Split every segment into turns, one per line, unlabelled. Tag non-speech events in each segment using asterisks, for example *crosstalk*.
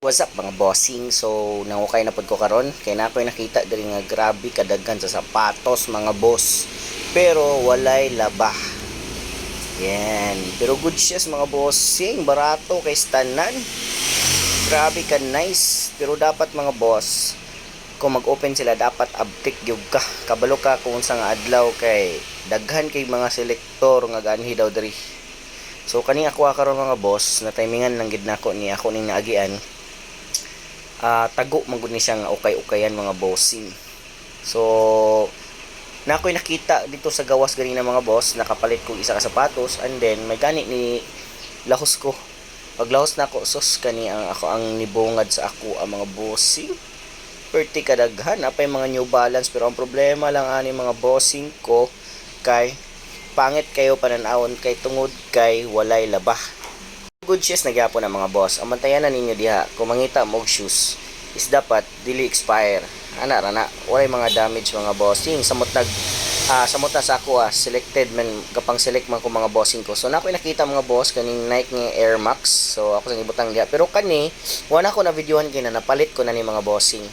What's up mga bossing? So, nangukay na pod ko karon kay na ako'y nakita diri nga grabe kadaghan sa sapatos mga boss. Pero walay laba. Yan. Pero good siya mga bossing, barato kay stanan. Grabe ka nice. Pero dapat mga boss, kung mag-open sila dapat uptick gyud ka. Kabalo ka kung sa nga adlaw kay daghan kay mga selektor nga ganhi daw diri. So kani ako karon mga boss, na timingan lang gid nako ni ako ning naagian ah tago man gud ni siya nga ukay-ukayan mga bossing. So na ako'y nakita dito sa gawas gani ng mga boss, nakapalit ko isa ka sapatos and then may gani ni lahos ko. Pag lahos na ako, sus kani ang ako ang nibungad sa ako ang mga bossing. Perti kadaghan, apay mga New Balance pero ang problema lang ani mga bossing ko kay pangit kayo pananawon kay tungod kay walay labah good shoes na gyapon ang mga boss. Ang bantayan na ninyo diha, kung mangita mo shoes, is dapat dili expire. Ana ra na, walay mga damage mga bossing. Samot nag ah samot na sa ako ah, selected man kapang select man ko mga bossing ko. So na ako'y nakita mga boss kaning Nike nga Air Max. So ako sa gibutang diha. Pero kani, wala ko na videohan kay na napalit ko na ni mga bossing.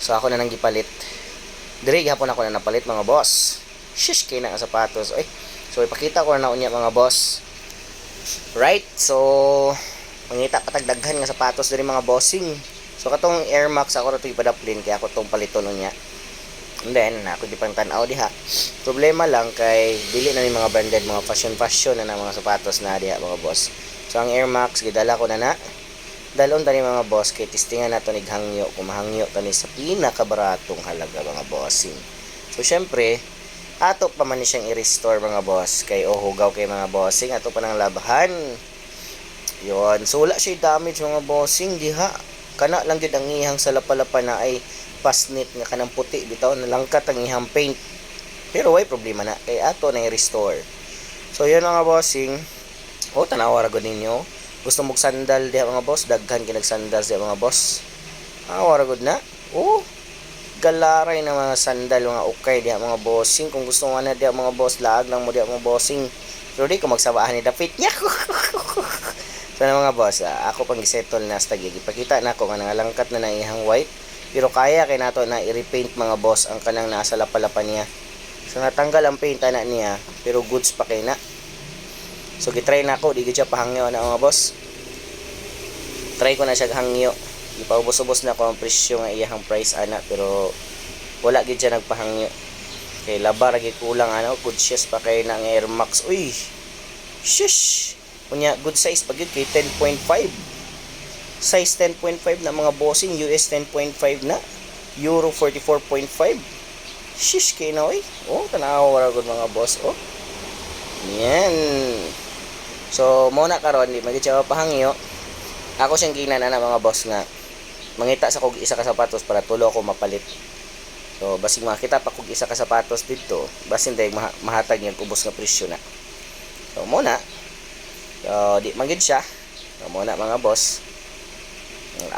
So ako na nang gipalit. Diri gihapon ako na napalit mga boss. Shish kay na ang sapatos. Oy. So ipakita ko na unya mga boss. Right? So, mangita patagdaghan nga sapatos diri mga bossing. So katong Air Max ako ra to ipadaplin kaya ako tong paliton unya. And then ako di pang tan-aw diha. Problema lang kay dili na ni mga branded mga fashion fashion na, na mga sapatos na diha mga boss. So ang Air Max gidala ko na na. Dalon tani mga boss kay testingan nato nig hangyo kung mahangyo tani sa pinakabaratong halaga mga bossing. So syempre, ato pa man siyang i-restore mga boss. Kay oh hugaw kay mga bossing. Ato pa nang labahan yon so wala siya damage mga bossing. Diha kana lang gid ang ihang sa lapalapa na ay pasnit nga kanang puti. Bitaw nalangkat ang ihang paint. Pero way problema na? Kay ato na i-restore. So yun mga bossing. Oh tanawa ra ninyo. Gusto mong sandal diha mga boss? Daghan kinag sandals diha mga boss. Ah wara na. Oh galaray ng mga sandal mga ukay diha mga bossing. Kung gusto mo na diha mga boss laag lang mo diha mga bossing. Pero di ko magsabahan ni dapit. *laughs* Niya so na mga boss ah, ako pang gisettle na sa tagig ipakita na ako nga nangalangkat na ng ihang white. Pero kaya kay nato na i-repaint mga boss ang kanang nasa lapalapa niya. So natanggal ang paint na niya. Pero goods pa kay na. So gitry na ako. Di gid siya pahangyo na mga boss. Try ko na siya hangyo ipaubos-ubos na ko ang presyo nga iyahang price ana pero wala gid siya nagpahangyo. Kay labar gid kulang ano good size pa kay nang Air Max. Uy shish kunya good size pa gid kay 10.5 size 10.5 na mga bossing US 10.5 na. Euro 44.5 shish kay na oy oh tanaw ra gud mga boss oh. Yan. So mo na karon di magid siya pahangyo ako siyang ginana na mga boss nga mangita sa kog isa ka sapatos para tulo ako mapalit. So basig makita pa kog isa ka sapatos dito, basin day maha- mahatag yung ubos nga presyo na. So mo na. So di magid siya. So mo na mga boss.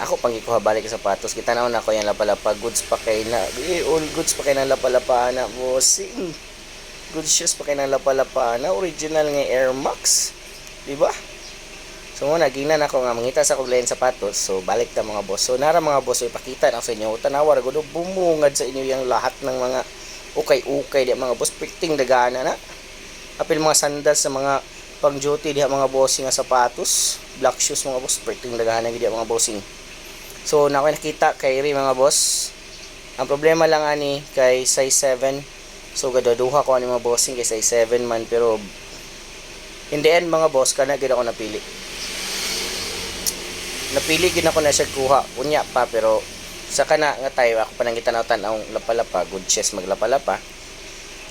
Ako pang ikuha balik sa sapatos. Kita na na ko yan lapalapa goods pa kay na. Eh, all goods pa kay na lapalapa na bossing. Good shoes pa kay na lapalapa na original nga Air Max. Di ba? So muna gingnan ako nga mangita sa kog lain sapatos. So balik ta mga boss. So nara mga boss so, ipakita na sa inyo tanawa ra gud bumungad sa inyo yung lahat ng mga ukay-ukay di mga boss piting dagana na. Apil mga sandals sa mga pang duty diha mga bossing nga sapatos, black shoes mga boss, piting dagana gid mga bossing. So na ako nakita kay Ri mga boss. Ang problema lang ani kay size 7. So gadaduha ko ani mga bossing kay size 7 man pero in the end mga boss kana gid ako napili napili gid ako na siya kuha. Unya pa pero sa kana nga tayo ako pa nang gitanaw tanaw lapalapa good chess maglapalapa.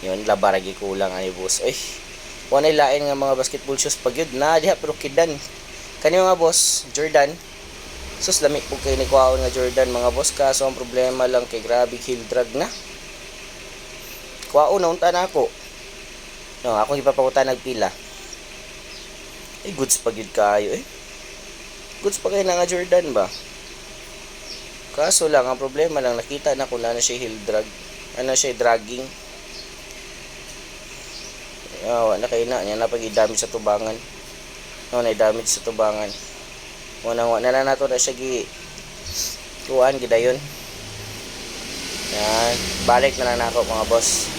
Yun labara gi kulang ani boss. Ay wala lain nga mga basketball shoes pag yun na diha pero kidan. Kani mga boss Jordan. Sus lami po kay ni kuhaon nga Jordan mga boss. Kaso ang problema lang kay grabe heel drag na. Kuhaon na unta na ako. No ako ipapakuta nagpila. Ay goods pag yun kayo eh goods pa kayo nga Jordan ba? Kaso lang, ang problema lang, nakita na ko na na siya heel drag. Ano siya, dragging. Yawa, na kayo na. Yan na pag damage sa tubangan. No, na damage sa tubangan. Muna wa na nato na siya gi kuan gidayon. Yan, balik na lang nako mga boss.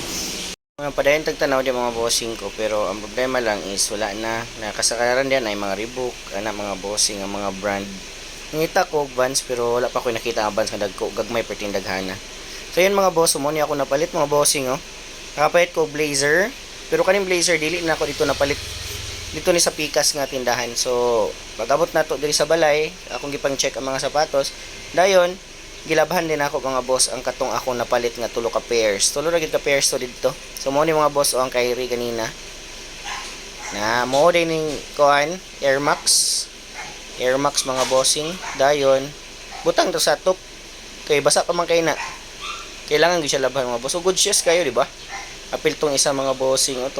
Mga padayon tagtanaw di mga bossing ko pero ang problema lang is wala na nakasakaran diyan ay mga Reebok ana mga bossing ang mga brand. Ngita ko Vans pero wala pa ko nakita ang Vans nga dagko gagmay perting daghana. So yun mga boss, mo ni ako napalit mga bossing oh. Nakapalit ko blazer pero kaning blazer dili na ako dito napalit dito ni sa Pikas nga tindahan. So pag-abot na to diri sa balay, akong gipang check ang mga sapatos. Dayon, gilabhan din ako mga boss ang katong ako napalit nga tulo ka pairs. Tulo ra gid ka pairs to dito. So mo ni mga boss o ang Kyrie kanina. Na mo din ning kuan Air Max. Air Max mga bossing. Dayon, butang to sa top. Kay basa pa man kay na. Kailangan gyud siya labhan mga boss. So good shoes kayo, di ba? Apil tong isa mga bossing o